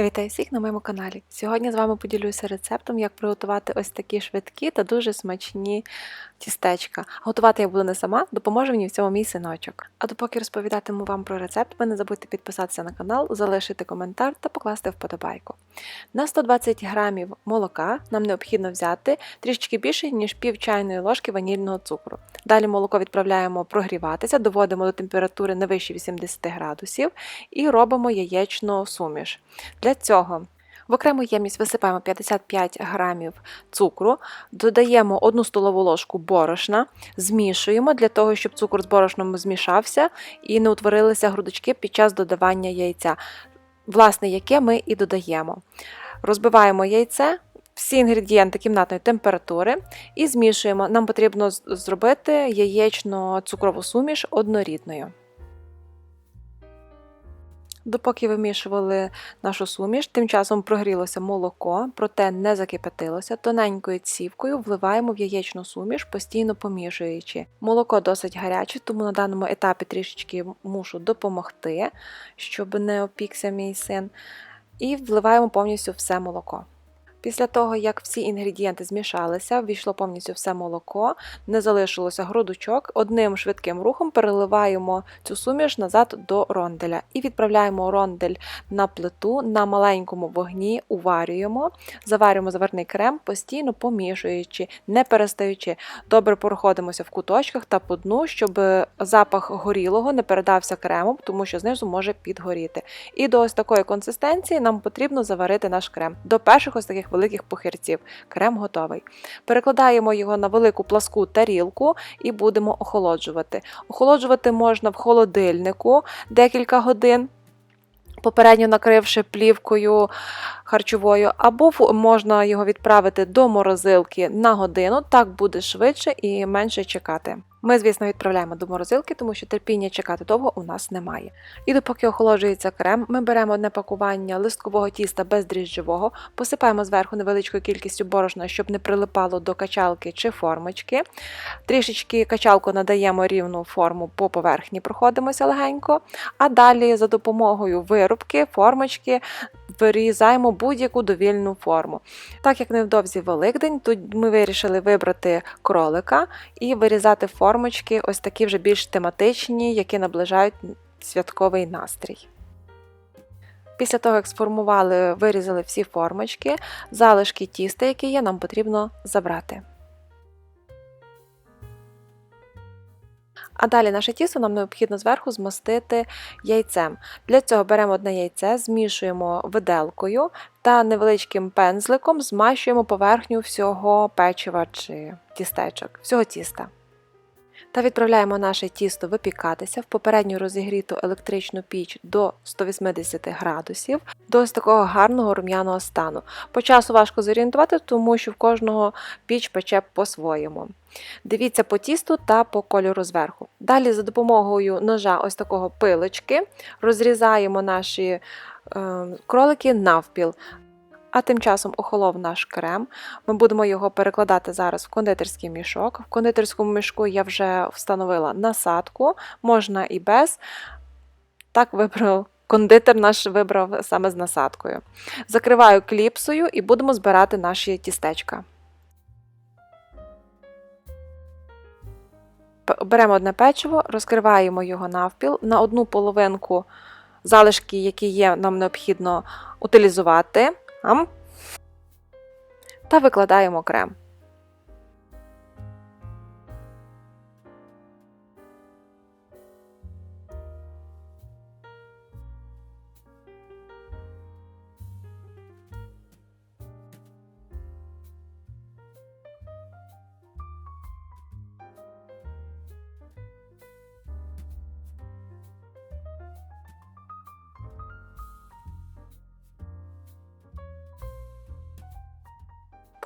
Вітаю всіх на моєму каналі. Сьогодні з вами поділюся рецептом, як приготувати ось такі швидкі та дуже смачні тістечка. Готувати я буду не сама, допоможе мені в цьому мій синочок. А допоки розповідатиму вам про рецепт, ви не забудьте підписатися на канал, залишити коментар та покласти вподобайку. На 120 грамів молока нам необхідно взяти трішки більше, ніж пів чайної ложки ванільного цукру. Далі молоко відправляємо прогріватися, доводимо до температури не вище 80 градусів і робимо яєчну суміш. Цього в окрему ємність висипаємо 55 грамів цукру, додаємо 1 столову ложку борошна, змішуємо для того, щоб цукор з борошном змішався і не утворилися грудочки під час додавання яйця, власне, яке ми і додаємо. Розбиваємо яйце. Всі інгредієнти кімнатної температури і змішуємо. Нам потрібно зробити яєчно цукрову суміш однорідною. Допоки вимішували нашу суміш, тим часом прогрілося молоко, проте не закипятилося. Тоненькою цівкою вливаємо в яєчну суміш, постійно помішуючи. Молоко досить гаряче, тому на даному етапі трішечки мушу допомогти, щоб не опікся мій син. І вливаємо повністю все молоко. Після того, як всі інгредієнти змішалися, ввійшло повністю все молоко, не залишилося грудочок. Одним швидким рухом переливаємо цю суміш назад до ронделя і відправляємо рондель на плиту на маленькому вогні, уварюємо, заварюємо заварний крем, постійно помішуючи, не перестаючи. Добре проходимося в куточках та по дну, щоб запах горілого не передався крему, тому що знизу може підгоріти. І до ось такої консистенції нам потрібно заварити наш крем. До перших ось таких великих пухирців. Крем готовий. Перекладаємо його на велику пласку тарілку і будемо охолоджувати. Охолоджувати можна в холодильнику декілька годин. Попередньо накривши плівкою харчовою, або можна його відправити до морозилки на годину, так буде швидше і менше чекати. Ми, звісно, відправляємо до морозилки, тому що терпіння чекати довго у нас немає. І допоки охолоджується крем, ми беремо одне пакування листкового тіста бездріжджового, посипаємо зверху невеличкою кількістю борошна, щоб не прилипало до качалки чи формочки. Трішечки качалку надаємо рівну форму по поверхні, проходимося легенько, а далі за допомогою вирубки, формочки вирізаємо будь-яку довільну форму. Так як невдовзі Великдень, тут ми вирішили вибрати кролика і вирізати формочки, ось такі вже більш тематичні, які наближають святковий настрій. Після того, як сформували, вирізали всі формочки, залишки тіста, які є, нам потрібно забрати. А далі наше тісто нам необхідно зверху змастити яйцем. Для цього беремо одне яйце, змішуємо виделкою та невеличким пензликом змащуємо поверхню всього печива чи тістечок, всього тіста. Та відправляємо наше тісто випікатися в попередньо розігріту електричну піч до 180 градусів до ось такого гарного рум'яного стану. По часу важко зорієнтувати, тому що в кожного піч пече по-своєму. Дивіться по тісту та по кольору зверху. Далі за допомогою ножа ось такого пилочки розрізаємо наші е, кролики навпіл. А тим часом охолов наш крем. Ми будемо його перекладати зараз в кондитерський мішок. В кондитерському мішку я вже встановила насадку, можна і без. Так вибрав. Кондитер наш вибрав саме з насадкою. Закриваю кліпсою і будемо збирати наші тістечка. Беремо одне печиво, розкриваємо його навпіл. На одну половинку залишки, які є, нам необхідно утилізувати. Та викладаємо крем.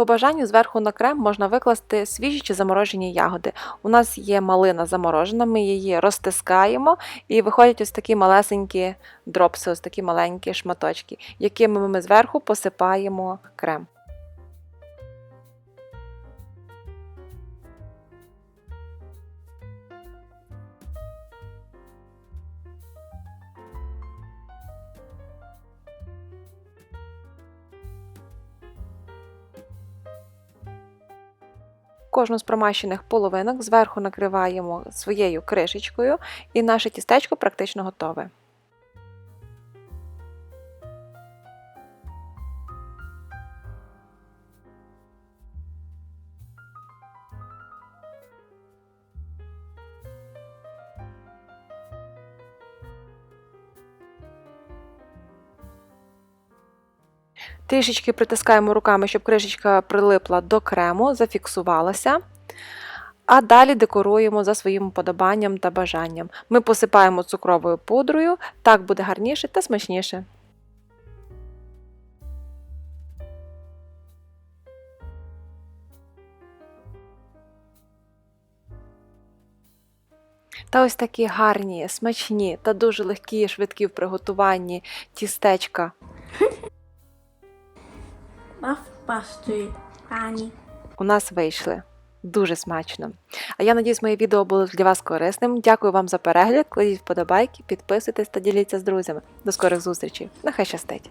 По бажанню зверху на крем можна викласти свіжі чи заморожені ягоди. У нас є малина заморожена, ми її розтискаємо і виходять ось такі малесенькі дропси, ось такі маленькі шматочки, якими ми зверху посипаємо крем. Кожну з промащених половинок зверху накриваємо своєю кришечкою, і наше тістечко практично готове. Трішечки притискаємо руками, щоб кришечка прилипла до крему, зафіксувалася. А далі декоруємо за своїм подобанням та бажанням. Ми посипаємо цукровою пудрою, так буде гарніше та смачніше. Та ось такі гарні, смачні та дуже легкі швидкі в приготуванні тістечка Мавпастою, пані. у нас вийшли. Дуже смачно. А я надіюсь, моє відео було для вас корисним. Дякую вам за перегляд. Кладіть вподобайки, підписуйтесь та діліться з друзями. До скорих зустрічей. Нехай щастить!